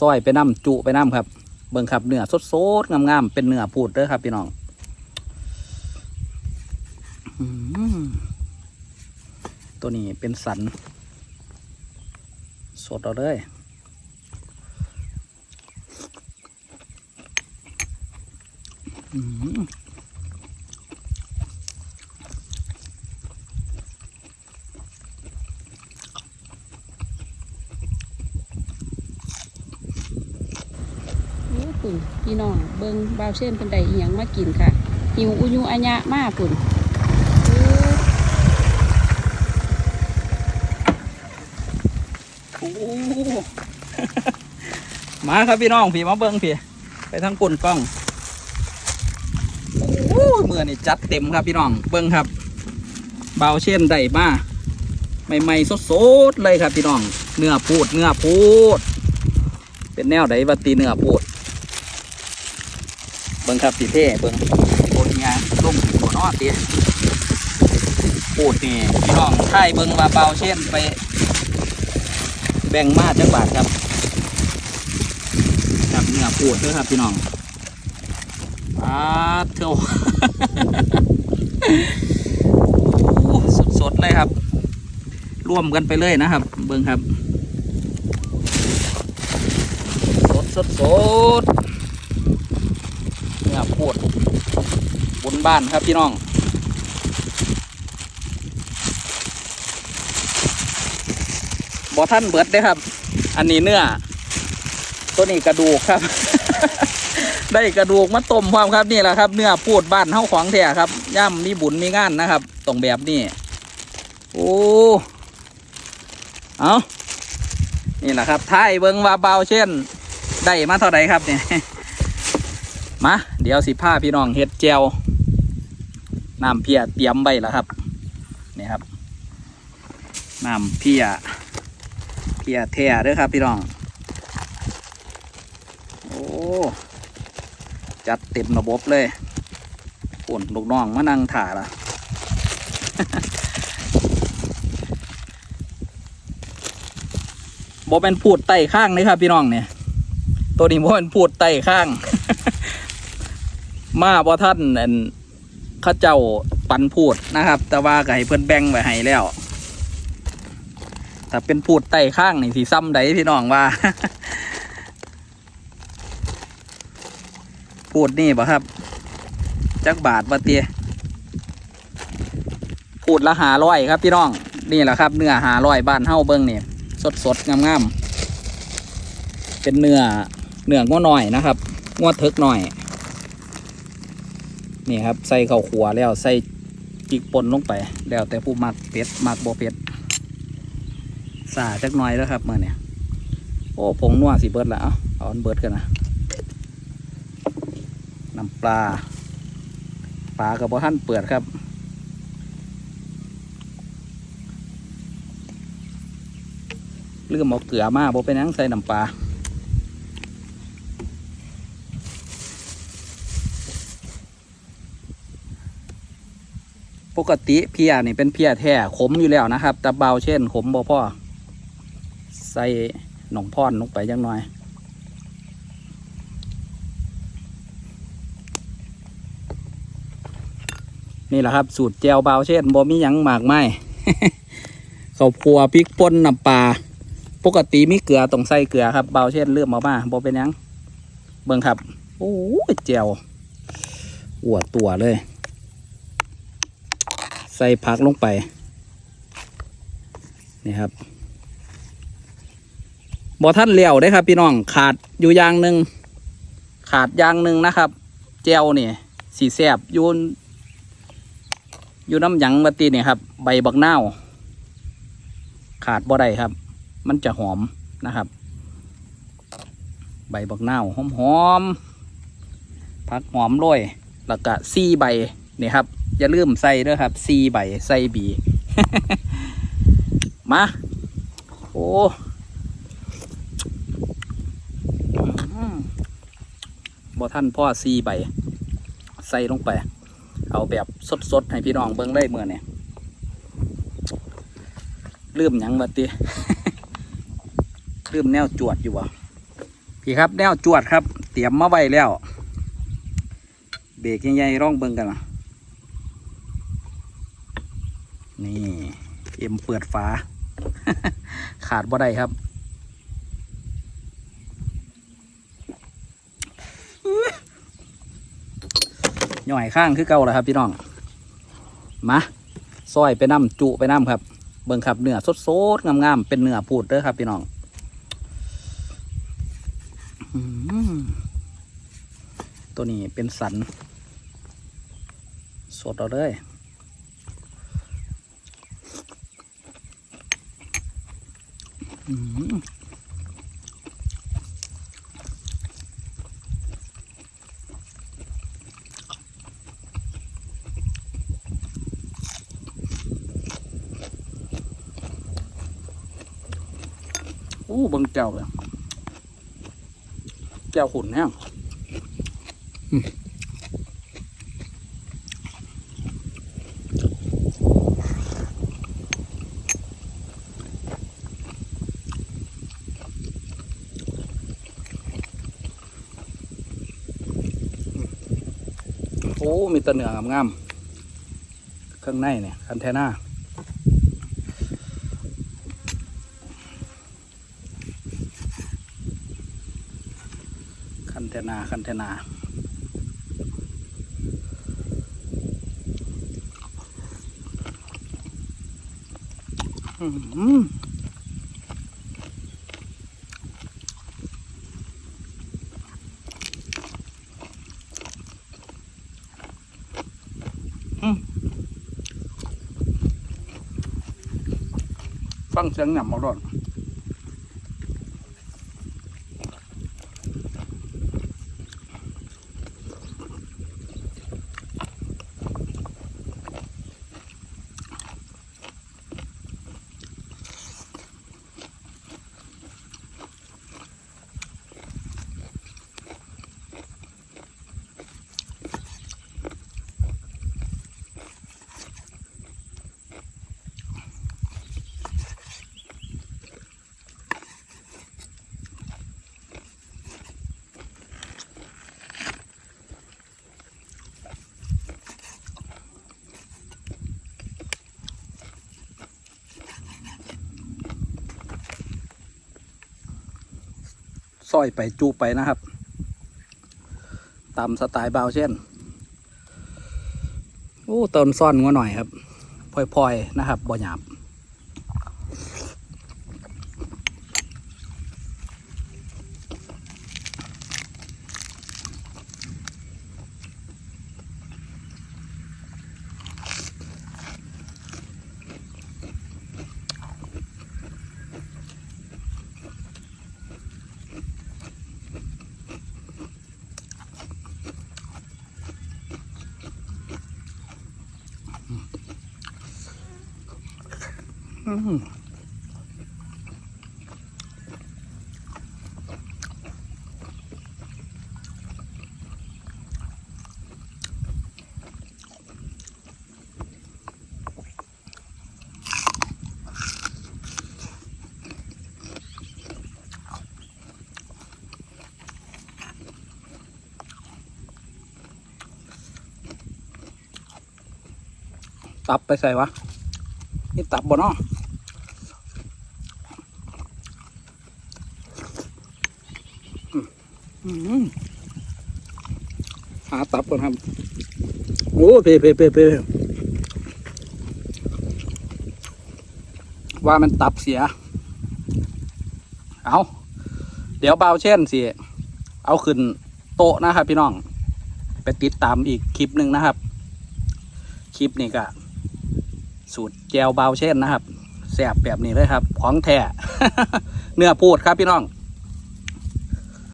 ซอยไปน้ำจุไปน้ำครับ เบิ่งครับเนื้อสดๆงามๆเป็นเนื้อพูดเด้อครับพี่น้องอตัวนี้เป็นสัน สดเอาเลยอืม โอ้ปุ่น พี่น้องเบิ่งบ่าวเช่นเป็นใดอียงมากินค่ะหิวอุยุอัญญะมากปุ่นมาครับพี่น้องพี่มาเบิ้งพี่ไปทั้งกุนกล้องอเมื่อนี่จัดเต็มครับพี่น้องเบิ้งครับเบาเช่นได้มาใหม่ๆสดๆเลยครับพี่น้อง เนื้อพูดเนื้อพูด เป็นแนวไหนวัตีเนื้อพูด บิ้งครับสีเท่เบิ้งโอนงานลุ่มหัวนอตีพูดนี่พี่น้องไทยเบิ้งว่าเบาเช่นไป แบ่งมาจักบาทครับกับเนื้อปูดด้วยครับพี่น้องอาเท่าสดๆเลยครับร่วมกันไปเลยนะครับ เบิ้งครับ สดสดสด เนื้อปูดบนบ้านครับพี่น้องบอท่านเบิดได้ครับ อันนี้เนื้อ ตัวนี้กระดูกครับ ได้กระดูกมาต้มความครับนี่แหละครับ เนื้อปูดบ้านเฮาของแท้ครับ ย่ำมีบุญมีงานนะครับตรงแบบนี้ โอ้ เอานี่แหละครับท้ายเบิงว่าเบาเช่น ได้มาเท่าไหร่ครับเนี่ย มาเดี๋ยวสิผ้าพี่น้องเฮ็ดแจวน้ำเพียเตรียมไว้แล้วครับนี่ครับน้ำเพียเพียแท้เด้อครับพี่น้องโอ้จัดเต็มระบบเลยปุ่นลูกน้องมานั่งถ่าละบเป็นพูดไต่ข้างเลยครับพี่น้องเนี่ยตัวนี้บเป็นพูดไต่ข้าง มาบ่ท่านอันข้าเจ้าปันพูดนะครับ แต่ว่าก็ให้เพื่อนแบ่งไว้ให้แล้วถ้าเป็นพูดไต่ข้างนี่สีซ้ำใดพี่น้องว่า พูดนี่บ่ครับ จักบาทบ่เตียพูดละหาร้อยครับพี่น้องนี่แหละครับ เนื้อหาร้อยบ้านเฮ้าเบิ้งนี่สดสดๆงามๆเป็นเนื้อเนื้อง้อหน่อยนะครับง้อเทึกหน่อย นี่ครับใส่ข้าวขัวแล้วใส่จิกป่นลงไป แล้วแต่ผู้มักเป็ดมักบ่เป็ดสาจักหน่อยแล้วครับเมื่อเนี่ยโอ้ผงนัวสิเบิดแล้วเอาเอาอันเบิดกันนะน้ำปลาปลากับบ่ท่านเปิดครับลืมเอาเกลือมาบ่เป็นหยังใส่น้ำปลา ปกติเพียนี่เป็นเพียแท้ขมอยู่แล้วนะครับแต่เบาเช่นขมบ่พ่อใส่หนองพอนลงไปจังหน่อยนี่แหละครับ สูตรแจวเบาเช่นบ่มีหยังหมากไม้ข้าวคั่วพริกป่นน้ำปลาปกติมีเกลือต้องใส่เกลือครับเบาเช่นเลื่อมเอามาบ่เป็นยังเบิ่งครับโอ้ยแจวอวดตัวเลย ใส่ผักลงไป นี่ครับบอท่านเลี้ยวได้ครับ พี่น้องขาดอยู่อย่างหนึ่งขาดอย่างหนึ่งนะครับแจวนี่สีแสบยูนอยู่น้ำหยังมาตีนี่ครับ ใบบักเนาขาดบ่ได้ครับ มันจะหอมนะครับ ใบบักเนาหอมหอมผักหอมโรยแล้วก็ซี่ใบ นี่ครับ อย่าลืมใส่ด้วยครับซีใบใส่บี มา โอ้บอท่านพ่อซีใบ ใส่ลงไป เอาแบบสดๆ ให้พี่น้องเบิ้งได้เมื่อเนี่ยลืมยังบัดติลืมแนวจวดอยู่วะพี่ครับแนวจวดครับ เตรียมมาไว้แล้ว เบรกใหญ่ๆร่องเบิ่งกันนะ นี่เอ็มเปิดฝา ขาดบ่ได้ครับหน่อยข้างคือเก่าแล้วครับพี่น้อง มาซอยไปน้ำจุไปน้ำครับ เบิ่งครับเนื้อสดๆงามๆเป็นเนื้อพูดเด้อครับ พี่น้องตัวนี้เป็นสัน สดเอาเลย อู้บิ่งเจ้าเลยเจ้าขุนแห้ อ้มีตะเนื้องามๆเครื่องในเนี่ยคันเทน่าคันเทนาคันเทนาอืม ฟังเสียงหนำเอาดอน ซอยไปจูไปนะครับตามสไตล์เบาเช่นโอ้ต้นซ่อนงัวหน่อยครับพลอยๆนะครับบ่หยาบ อืม ตับไปใส่วะ นี่ตับบ่เนาะอืมอืมหาตับก่อนครับ โอ้เปเปเปเปว่ามันตับเสีย เอาเดี๋ยวเบาเช่นสิ เอาขึ้นโต๊ะนะครับพี่น้อง ไปติดตามอีกคลิปหนึ่งนะครับ คลิปนี้ก็ สูตรแจวเบาเช่นนะครับแสบแบบนี้เลยครับ ของแท้เนื้อพูดครับพี่น้อง